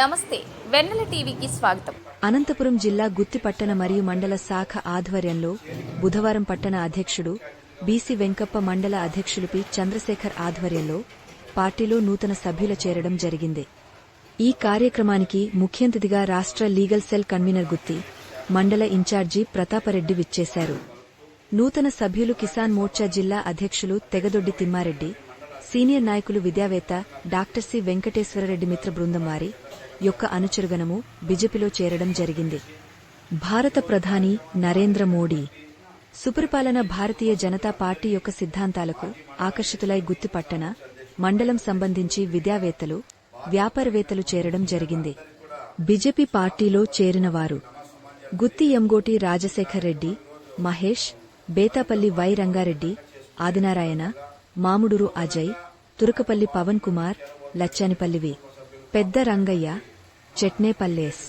నమస్తే వెన్నెల టీవీకి స్వాగతం. అనంతపురం జిల్లా గుత్తి పట్టణ మరియు మండల శాఖ ఆధ్వర్యంలో బుధవారం పట్టణ అధ్యక్షుడు బీసీ వెంకప్ప మండల అధ్యక్షులు పి చంద్రశేఖర్ ఆధ్వర్యంలో పార్టీలో నూతన సభ్యుల చేరడం జరిగింది. ఈ కార్యక్రమానికి ముఖ్యంతిథిగా రాష్ట్ర లీగల్ సెల్ కన్వీనర్ గుత్తి మండల ఇన్ఛార్జి ప్రతాపరెడ్డి విచ్చేశారు. నూతన సభ్యులు కిసాన్ మోర్చా జిల్లా అధ్యక్షులు తెగదొడ్డి తిమ్మారెడ్డి సీనియర్ నాయకులు విద్యావేత్త డాక్టర్ సి వెంకటేశ్వరరెడ్డి మిత్ర బృందం వారి యొక్క అనుచరుగణము బీజేపీలో చేరడం జరిగింది. భారత ప్రధాని నరేంద్ర మోడీ సుపరిపాలన భారతీయ జనతా పార్టీ యొక్క సిద్ధాంతాలకు ఆకర్షితులై గుత్తిపట్టణ మండలం సంబంధించి విద్యావేత్తలు వ్యాపారవేత్తలు చేరడం జరిగింది. బీజేపీ పార్టీలో చేరినవారు గుత్తి ఎంగోటి రాజశేఖర్ రెడ్డి మహేష్ బేతాపల్లి వై రంగారెడ్డి ఆదినారాయణ మాముడురు అజయ్ తురకపల్లి పవన్ కుమార్ లచ్చానిపల్లివి పెద్ద రంగయ్య చెట్నేపల్లేస్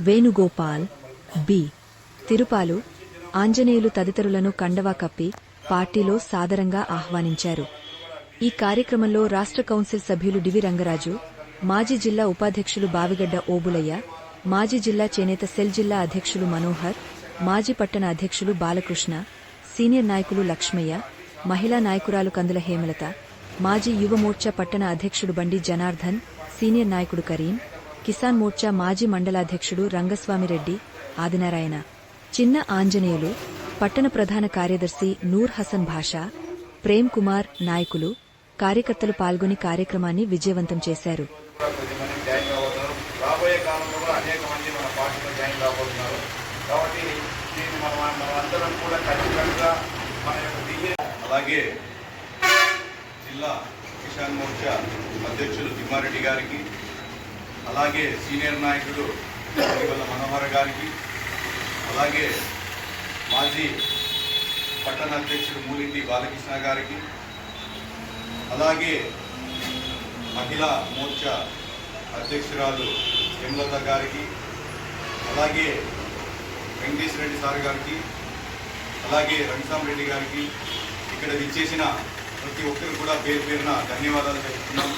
వేణుగోపాల్ బి. తిరుపాలు ఆంజనేయులు తదితరులను కండవా కప్పి పార్టీలో సాదరంగా ఆహ్వానించారు. ఈ కార్యక్రమంలో రాష్ట్ర కౌన్సిల్ సభ్యులు డివి రంగరాజు మాజీ జిల్లా ఉపాధ్యక్షులు బావిగడ్డ ఓబులయ్య మాజీ జిల్లా చేనేత సెల్ జిల్లా అధ్యక్షులు మనోహర్ మాజీ పట్టణ అధ్యక్షులు బాలకృష్ణ సీనియర్ నాయకులు లక్ష్మయ్య మహిళా నాయకురాలు కందుల హేమలత మాజీ యువ మోర్చా పట్టణ అధ్యక్షుడు బండి జనార్దన్ సీనియర్ నాయకుడు కరీం కిసాన్ మోర్చా మాజీ మండలాధ్యక్షుడు రంగస్వామిరెడ్డి ఆదినారాయణ. చిన్న ఆంజనేయులు పట్టణ ప్రధాన కార్యదర్శి నూర్ హసన్ భాషా ప్రేమ్ కుమార్ నాయకులు కార్యకర్తలు పాల్గొని కార్యక్రమాన్ని విజయవంతం చేశారు. కాబట్టి దీన్ని మనం అందరం కూడా ఖచ్చితంగా అలాగే జిల్లా కిసాన్ మోర్చా అధ్యక్షులు తిమ్మారెడ్డి గారికి అలాగే సీనియర్ నాయకుడు ఇటీవల మనోహర్ గారికి అలాగే మాజీ పట్టణ అధ్యక్షుడు మూలింటి బాలకృష్ణ గారికి అలాగే మహిళా మోర్చా అధ్యక్షురాలు హేమలత గారికి అలాగే వెంకటేశ్వర రెడ్డి సార్ గారికి అలాగే రంగసామరెడ్డి గారికి ఇక్కడ విచ్చేసిన ప్రతి ఒక్కరు కూడా పేరు పేరున ధన్యవాదాలు తెలుపుతున్నాం.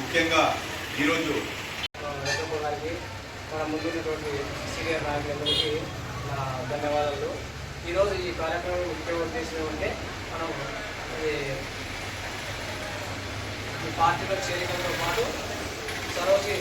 ముఖ్యంగా ఈరోజు గారికి మన ముందున్నటువంటి సీనియర్ నాయకులందరికీ నా ధన్యవాదాలు. ఈరోజు ఈ కార్యక్రమం ముఖ్య ఉద్దేశం అంటే మనం ఈ పార్టీలో చేయడంతో పాటు సరోజీ